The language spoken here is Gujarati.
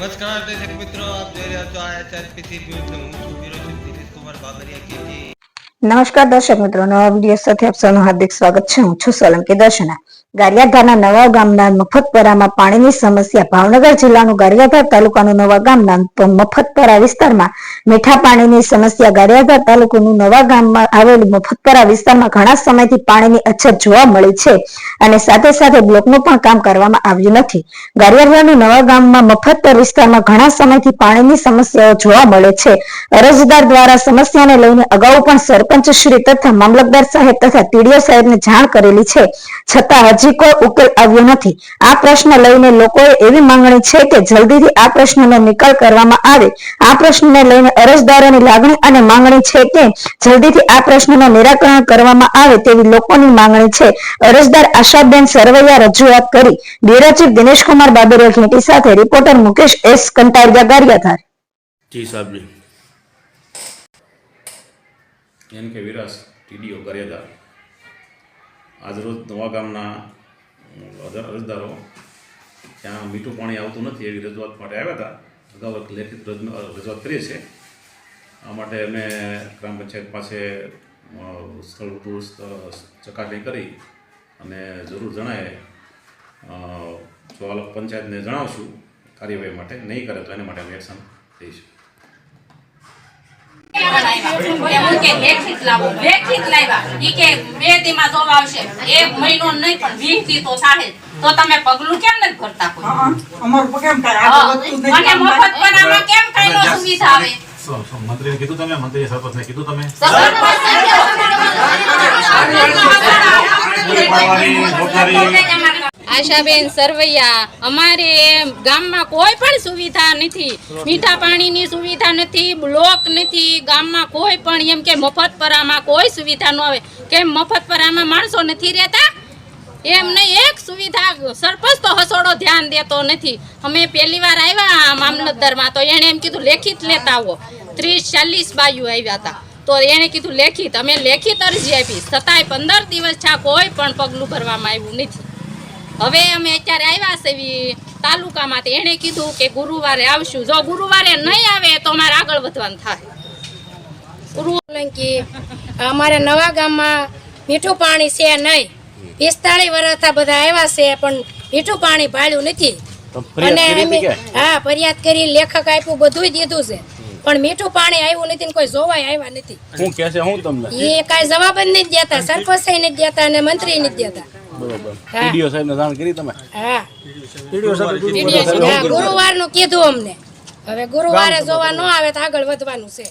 નમસ્કાર દર્શક મિત્રો આપ જોઈ રહ્યા છો આઈએસઆરપીસી ન્યૂઝ હું છું વિરોચન દિનેશ કુમાર બાબરિયા કેજી નમસ્કાર દર્શક મિત્રો નવા વીડિયો સાથે આપ સૌનું હાર્દિક સ્વાગત છે હું છું સોલંકી દર્શના ગારિયાધારના નવા ગામના મફતપરામાં પાણીની સમસ્યા. ભાવનગર જિલ્લાનું ગારિયાધાર તાલુકાનું નવા ગામના મફતપરા વિસ્તારમાં મીઠા પાણીની સમસ્યા. ગારિયાધાર તાલુકાનું નવા ગામમાં આવેલું મફતપરા વિસ્તારમાં ઘણા સમયથી પાણીની અછત જોવા મળી છે અને સાથે સાથે બ્લોકનું પણ કામ કરવામાં આવ્યું નથી. ગારિયાધારનું નવા ગામમાં મફતપર વિસ્તારમાં ઘણા સમયથી પાણીની સમસ્યાઓ જોવા મળે છે. અરજદાર દ્વારા સમસ્યાને લઈને અગાઉ પણ સરપંચ શ્રી તથા મામલતદાર સાહેબ તથા ટીડીઓ સાહેબને જાણ કરેલી છે. છતાં હજી કોઈ ઉકેલ આવ્યો નથી. આ પ્રશ્ન લઈને લોકોએ એવી માંગણી છે કે જલ્દીથી આ પ્રશ્નનો નિકાલ કરવામાં આવે. આ પ્રશ્નને લઈને અરજદારોની લાગણી અને માંગણી છે કે જલ્દીથી આ પ્રશ્નનો નિરાકરણ કરવામાં આવે તેવી લોકોની માંગણી છે. અરજદાર આશાબેન સરવૈયા રજૂઆત કરી. બ્યુરો દિનેશકુમાર બાબરિયા ઘેટી સાથે રિપોર્ટર મુકેશ એસ કંટારિયા ગારિયાધાર. જી કે વિરાસ, ટીડીઓ કર્યાદાર આજરોજ નવા ગામના અરજ- અરજદારો ત્યાં મીઠું પાણી આવતું નથી એવી રજૂઆત માટે આવ્યા હતા. અગાઉ એક લેખિત રજૂ- રજૂઆત કરીએ છીએ. આ માટે અમે ગ્રામ પંચાયત પાસે સ્થળ ચકાસણી કરી અને જરૂર જણાય જો પંચાયતને જણાવશું, કાર્યવાહી માટે નહીં કરે તો એના માટે અમે એક્શન લઈશું. તો તમે પગલું કેમ નથી ભરતા કોઈ કેમ થાય આ હા. તો વસ્તુ જ નથી અને મફત બનાવવા કેમ કઈ નો સુવિધા આવે મંત્રીને કીધું તમે. મંત્રી સરપંચને કીધું તમે. આશાબેન સરવૈયા અમારે ગામમાં કોઈ પણ સુવિધા નથી. મીઠા પાણીની સુવિધા નથી બ્લોક નથી. ગામમાં કોઈ પણ એમ કે મફતપરામાં કોઈ સુવિધા ન આવે. કેમ મફતપરામાં માણસો નથી રહેતા? એમ નહીં એક સુવિધા સરપંચ તો હસોડો ધ્યાન દેતો નથી. અમે પહેલી વાર આવ્યા મામલતદારમાં તો એણે એમ કીધું લેખિત લેતા આવો. ત્રીસ ચાલીસ બાયુ આવ્યા હતા. તો એણે કીધું લેખિત. અમે લેખિત અરજી આપી. છતાંય પંદર દિવસ છા કોઈ પણ પગલું ભરવામાં આવ્યું નથી. હવે અમે અત્યારે આવ્યા છે તાલુકામાંથી એણે કીધું કે ગુરુવારે આવશું. જો ગુરુવારે નહીં આવે તો અમારે આગળ વધવાનું થાય. ગુરુ સોલંકી અમારે નવા ગામમાં મીઠું પાણી છે નહીં. પિસ્તાળીસ વર્ષ બધા આવ્યા છે પણ મીઠું પાણી ભાળ્યું નથી. અને અમે હા ફરિયાદ કરી લેખક આપ્યું બધું દીધું છે. પણ મીઠું પાણી આવ્યું નથી ને કોઈ જોવાય આવ્યા નથી. હું કે છે હું તમને એ કાંઈ જવાબ જ નથી દેતા સરપંચ નથી દેતા અને મંત્રી નથી દેતા. બરોબર. ટીડીઓ સાહેબને જાણ કરી તમે? હા. ગુરુવારનું કીધું અમને. હવે ગુરુવારે જોવા ન આવે તો આગળ વધવાનું છે.